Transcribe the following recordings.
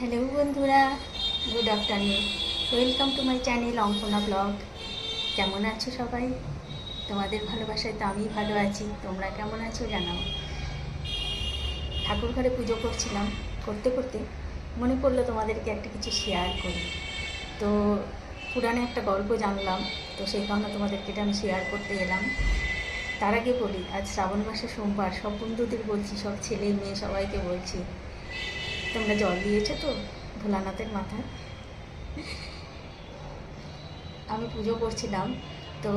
Hello বন্ধুরা, good afternoon. Welcome to my channel Ankana blog কেমন আছো সবাই? তোমাদের ভালোবাসায় তো আমি ভালো আছি। তোমরা কেমন আছো জানাও। ঠাকুর ঘরে পুজো করছিলাম। করতে করতে মনে পড়ল তোমাদেরকে একটা কিছু শেয়ার করি। তো পুরানো একটা গল্প জানলাম। তো সেই কারণে তোমাদেরকে এটা আমি শেয়ার করতে এলাম। তার আগে বলি, আজ শ্রাবণ মাসে সোমবার। সব বন্ধুদের বলছি, সব ছেলে মেয়ে সবাইকে বলছি তোমরা জল দিয়েছ তো ভোলানাথের মাথায়? আমি পুজো করছিলাম, তো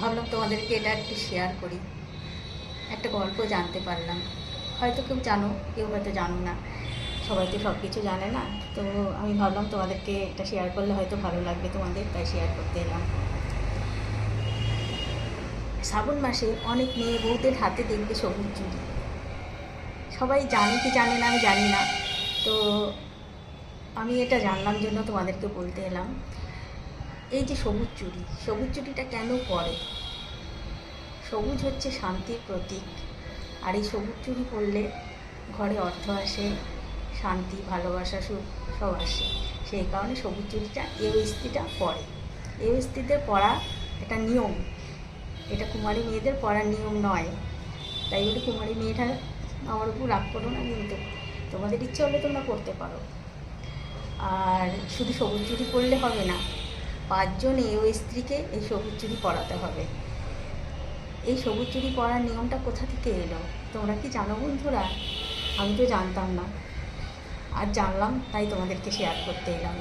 ভাবলাম তোমাদেরকে এটা একটু শেয়ার করি। একটা গল্প জানতে পারলাম। হয়তো কেউ জানো, কেউ হয়তো জানো না। সবাই তো সব কিছু জানে না। তো আমি ভাবলাম তোমাদেরকে এটা শেয়ার করলে হয়তো ভালো লাগবে তোমাদের, তাই শেয়ার করতে এলাম। শ্রাবণ মাসে অনেক মেয়ে বউদের হাতে দেখবে সবুজ চুড়ি। সবাই জানে কি জানে না, আমি জানি না। তো আমি এটা জানলাম জন্য তোমাদেরকে বলতে এলাম। এই যে সবুজ চুড়ি সবুজ চুড়িটা কেন পরে সবুজ হচ্ছে শান্তির প্রতীক। আর এই সবুজ চুড়ি পরলে ঘরে অর্থ আসে, শান্তি, ভালোবাসা, সুখ সব আসে। সেই কারণে সবুজ চুড়িটা এও স্ত্রীটা পরে এও স্ত্রীদের পরা একটা নিয়ম। এটা কুমারী মেয়েদের পড়ার নিয়ম নয়। তাই বলে কুমারী মেয়েটা আমার উপর রাগ করো না কিন্তু তোমাদের ইচ্ছে হলে তোমরা করতে পারো। আর শুধু সবুজ চুরি করলে হবে না, পাঁচজন এও স্ত্রীকে এই সবুজ চুরি পরাতে হবে। এই সবুজ চুরি পরার নিয়মটা কোথা থেকে এলো? তোমরা কি জানো বন্ধুরা? আমি তো জানতাম না। আর জানলাম, তাই তোমাদেরকে শেয়ার করতে এলাম।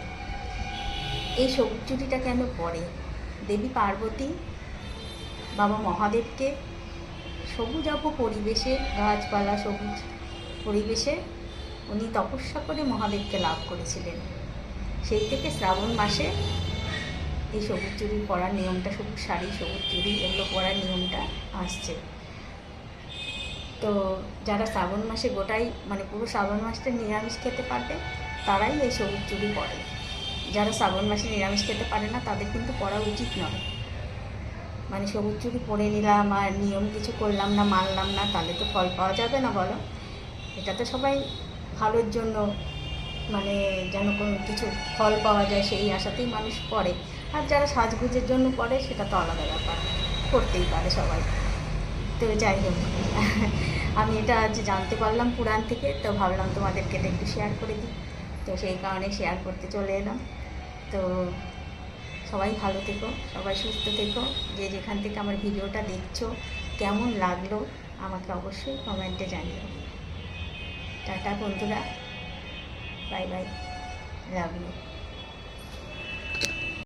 এই সবুজ চুরিটা কেন পরে? দেবী পার্বতী, বাবা মহাদেবকে সবুজাভ পরিবেশে, গাছপালা, সবুজ পরিবেশে উনি তপস্যা করে মহাদেবকে লাভ করেছিলেন। সেই থেকে শ্রাবণ মাসে এই সবুজ চুরি পরার নিয়মটা, সবুজ শাড়ি, সবুজ চুরি, এগুলো পরার নিয়মটা আসছে। তো যারা শ্রাবণ মাসে গোটাই মানে পুরো শ্রাবণ মাসটা নিরামিষ খেতে পারবে, তারাই এই সবুজ চুরি পরে যারা শ্রাবণ মাসে নিরামিষ খেতে পারে না, তাদের কিন্তু পরা উচিত নয়। মানে সবুজ চুরি পরে নিলাম আর নিয়ম কিছু করলাম না, মানলাম না, তাহলে তো ফল পাওয়া যাবে না বলো। এটা তো সবাই ভালোর জন্য মানে যেন কোনো কিছু ফল পাওয়া যায় সেই আশাতেই মানুষ পড়ে। আর যারা সাজগুজের জন্য পড়ে সেটা তো আলাদা ব্যাপার, করতেই পারে সবাই। তো যাই হোক, আমি এটা আজ জানতে পারলাম পুরাণ থেকে, তো ভাবলাম তোমাদেরকে একটু শেয়ার করে দিই। তো সেই কারণে শেয়ার করতে চলে এলাম। তো সবাই ভালো থেকো, সবাই সুস্থ থেকো। যে যেখান থেকে আমার ভিডিওটা দেখছ, কেমন লাগল আমাকে অবশ্যই কমেন্টে জানিও। টাটা বন্ধুরা, বাই বাই, লাভ ইউ।